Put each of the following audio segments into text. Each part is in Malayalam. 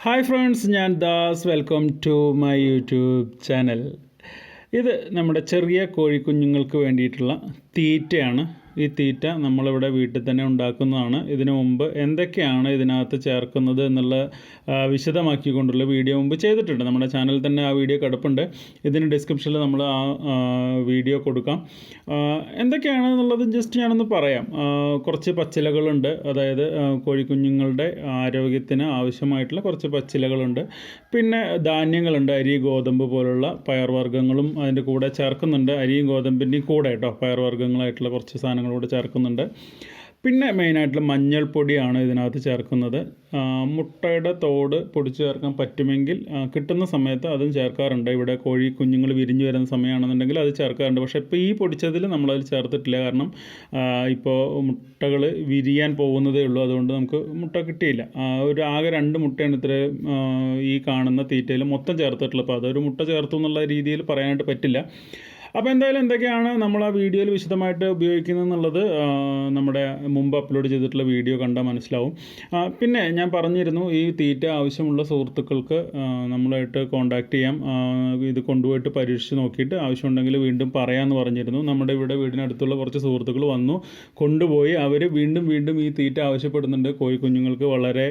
ഹായ് ഫ്രണ്ട്സ് ഞാൻ Das. Welcome to my YouTube channel ഇത് നമ്മുടെ ചെറിയ കോഴിക്കുഞ്ഞുങ്ങൾക്ക് വേണ്ടിയിട്ടുള്ള തീറ്റയാണ്. ഈ തീറ്റ നമ്മളിവിടെ വീട്ടിൽ തന്നെ ഉണ്ടാക്കുന്നതാണ്. ഇതിനു മുമ്പ് എന്തൊക്കെയാണ് ഇതിനകത്ത് ചേർക്കുന്നത് എന്നുള്ള വിശദമാക്കിക്കൊണ്ടുള്ള വീഡിയോ മുമ്പ് ചെയ്തിട്ടുണ്ട്. നമ്മുടെ ചാനലിൽ തന്നെ ആ വീഡിയോ കിടപ്പുണ്ട്. ഇതിന് ഡിസ്ക്രിപ്ഷനിൽ നമ്മൾ ആ വീഡിയോ കൊടുക്കാം. എന്തൊക്കെയാണ് എന്നുള്ളത് ജസ്റ്റ് ഞാനൊന്ന് പറയാം. കുറച്ച് പച്ചിലകളുണ്ട്. അതായത് കോഴിക്കുഞ്ഞുങ്ങളുടെ ആരോഗ്യത്തിന് ആവശ്യമായിട്ടുള്ള കുറച്ച് പച്ചിലകളുണ്ട്. പിന്നെ ധാന്യങ്ങളുണ്ട്. അരി ഗോതമ്പ് പോലുള്ള പയർവർഗങ്ങളും അതിന്റെ കൂടെ ചേർക്കുന്നുണ്ട്. അരിയും ഗോതമ്പിന്റെയും കൂടെ കേട്ടോ പയർവർഗങ്ങളായിട്ടുള്ള കുറച്ച് സാധനങ്ങളൂടെ ചേർക്കുന്നുണ്ട്. പിന്നെ മെയിനായിട്ടുള്ള മഞ്ഞൾപ്പൊടിയാണ് ഇതിനകത്ത് ചേർക്കുന്നത്. മുട്ടയുടെ തോട് പൊടിച്ച് ചേർക്കാൻ പറ്റുമെങ്കിൽ കിട്ടുന്ന സമയത്ത് അതും ചേർക്കാറുണ്ട്. ഇവിടെ കോഴി കുഞ്ഞുങ്ങൾ വിരിഞ്ഞു വരുന്ന സമയമാണെന്നുണ്ടെങ്കിൽ അത് ചേർക്കാറുണ്ട്. പക്ഷേ ഇപ്പോൾ ഈ പൊടിച്ചതിൽ നമ്മളതിൽ ചേർത്തിട്ടില്ല. കാരണം ഇപ്പോൾ മുട്ടകൾ വിരിയാൻ പോകുന്നതേ ഉള്ളൂ. അതുകൊണ്ട് നമുക്ക് മുട്ട കിട്ടിയില്ല. ഒരു ആകെ രണ്ട് മുട്ടയാണ് ഇത്ര ഈ കാണുന്ന തീറ്റയിൽ മൊത്തം ചേർത്തിട്ടുള്ളത്. അപ്പോൾ അതൊരു മുട്ട ചേർത്തു എന്നുള്ള രീതിയിൽ പറയാനായിട്ട് പറ്റില്ല. അപ്പോൾ എന്തായാലും എന്തൊക്കെയാണ് നമ്മൾ ആ വീഡിയോയിൽ വിശദമായിട്ട് ഉപയോഗിക്കുന്നത് എന്നുള്ളത് നമ്മുടെ മുമ്പ് അപ്ലോഡ് ചെയ്തിട്ടുള്ള വീഡിയോ കണ്ടാൽ മനസ്സിലാവും. പിന്നെ ഞാൻ പറഞ്ഞിരുന്നു ഈ തീറ്റ ആവശ്യമുള്ള സുഹൃത്തുക്കൾക്ക് നമ്മളായിട്ട് കോൺടാക്റ്റ് ചെയ്യാം. ഇത് കൊണ്ടുപോയിട്ട് പരീക്ഷിച്ച് നോക്കിയിട്ട് ആവശ്യമുണ്ടെങ്കിൽ വീണ്ടും പറയാമെന്ന് പറഞ്ഞിരുന്നു. നമ്മുടെ ഇവിടെ വീടിനടുത്തുള്ള കുറച്ച് സുഹൃത്തുക്കൾ വന്നു കൊണ്ടുപോയി അവർ വീണ്ടും വീണ്ടും ഈ തീറ്റ ആവശ്യപ്പെടുന്നുണ്ട്. കോഴിക്കുഞ്ഞുങ്ങൾക്ക് വളരെ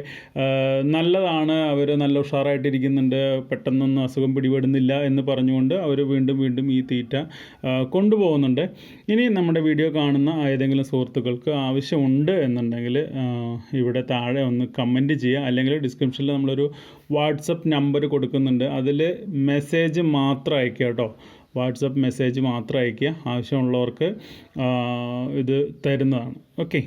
നല്ലതാണ്. അവർ നല്ല ഉഷാറായിട്ടിരിക്കുന്നുണ്ട്. പെട്ടെന്നൊന്നും അസുഖം പിടിപെടുന്നില്ല എന്ന് പറഞ്ഞുകൊണ്ട് അവർ വീണ്ടും വീണ്ടും ഈ തീറ്റ കൊണ്ടുപോകുന്നുണ്ട്. ഇനി നമ്മുടെ വീഡിയോ കാണുന്ന ഏതെങ്കിലും സുഹൃത്തുക്കൾക്ക് ആവശ്യമുണ്ട് എന്നുണ്ടെങ്കിൽ ഇവിടെ താഴെ ഒന്ന് കമന്റ് ചെയ്യുക. അല്ലെങ്കിൽ ഡിസ്ക്രിപ്ഷനിൽ നമ്മളൊരു വാട്സപ്പ് നമ്പർ കൊടുക്കുന്നുണ്ട്. അതിൽ മെസ്സേജ് മാത്രം അയക്കുക കേട്ടോ. വാട്സപ്പ് മെസ്സേജ് മാത്രം അയക്കുക ആവശ്യമുള്ളവർക്ക് ഇത് തരുന്നതാണ്. ഓക്കെ